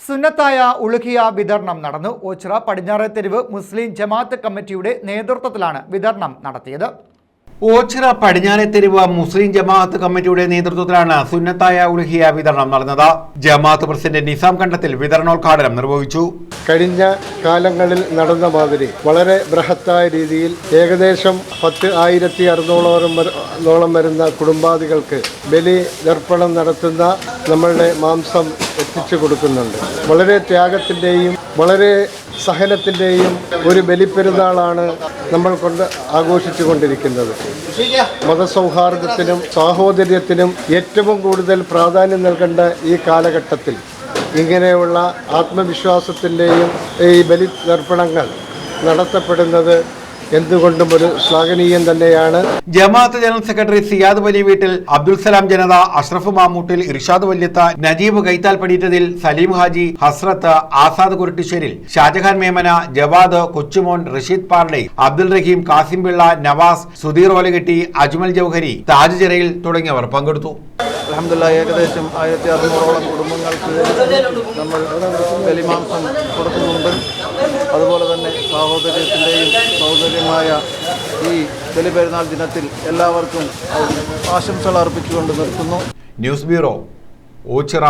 സുന്നത്തായ ഉളുഹിയ വിതരണം നടന്നു. ഓച്ചിറ പടിഞ്ഞാറെ തെരുവ് മുസ്ലിം ജമാഅത്ത് കമ്മിറ്റിയുടെ നേതൃത്വത്തിലാണ് വിതരണം നടത്തിയത്. ഓച്ചിറ പടിഞ്ഞാറെ തെരുവ് മുസ്ലിം ജമാഅത്ത് കമ്മിറ്റിയുടെ നേതൃത്വത്തിലാണ് സുന്നത്തായ ഉൽഹിയ വിതരണം നടന്നത്. ജമാഅത്ത് പ്രസിഡന്റ് നിസാം കണ്ടത്തിൽ വിതരണോദ്ഘാടനം നിർവഹിച്ചു. കഴിഞ്ഞ കാലങ്ങളിൽ നടന്ന മാതിരി വളരെ ബൃഹത്തായ രീതിയിൽ ഏകദേശം പത്ത് ആയിരത്തി അറുന്നൂറോളം വര- വരുന്ന കുടുംബാദികൾക്ക് ബലി ദർപ്പണം നടത്തുന്ന നമ്മളുടെ മാംസം എത്തിച്ചു കൊടുക്കുന്നുണ്ട്. വളരെ ത്യാഗത്തിന്റെയും വളരെ സഹനത്തിന്റെയും ഒരു ബലിപ്പെരുന്നാളാണ് നമ്മൾ കൊണ്ട് ആഘോഷിച്ചു കൊണ്ടിരിക്കുന്നത് മതസൗഹാർദ്ദത്തിനും സാഹോദര്യത്തിനും ഏറ്റവും കൂടുതൽ പ്രാധാന്യം നൽകേണ്ട ഈ കാലഘട്ടത്തിൽ ഇങ്ങനെയുള്ള ആത്മവിശ്വാസത്തിന്റെയും ഈ ബലിതർപ്പണങ്ങൾ നടത്തപ്പെടുന്നത് എന്തുകൊണ്ടും ഒരു ശ്ലാഘനീയം തന്നെയാണ്. ജമാഅത്ത് ജനറൽ സെക്രട്ടറി സിയാദ് വലി വീട്ടിൽ അബ്ദുൽ സലാം ജനത അഷ്റഫ് മാമൂട്ടിൽ ഇർഷാദ് വല്യത്ത നജീബ് കൈത്താൽ പടിയറ്റതിൽ സലീം ഹാജി ഹസ്രത്ത് ആസാദ് കുരുട്ടിശ്ശേരിൽ ഷാജഹാൻ മേമന ജവാദ് കൊച്ചുമോൻ റഷീദ് പാർഡെ അബ്ദുൽ റഹീം കാസിം പിള്ള നവാസ് സുധീർ ഓലകെട്ടി അജ്മൽ ജൗഹരി താജ് ജറയിൽ തുടങ്ങിയവർ പങ്കെടുത്തു. അലഹമില്ല ഏകദേശം ആയിരത്തി അറുന്നൂറോളം കുടുംബങ്ങൾക്ക് നമ്മൾ ബലിമാംസം കൊടുക്കുന്നുണ്ട്. അതുപോലെ തന്നെ സാഹോദര്യത്തിന്റെയും സൗന്ദര്യമായ ഈ ബലിപെരുന്നാൾ ദിനത്തിൽ എല്ലാവർക്കും ആശംസകൾ അർപ്പിച്ചുകൊണ്ട് നിർത്തുന്നു. News bureau Ochira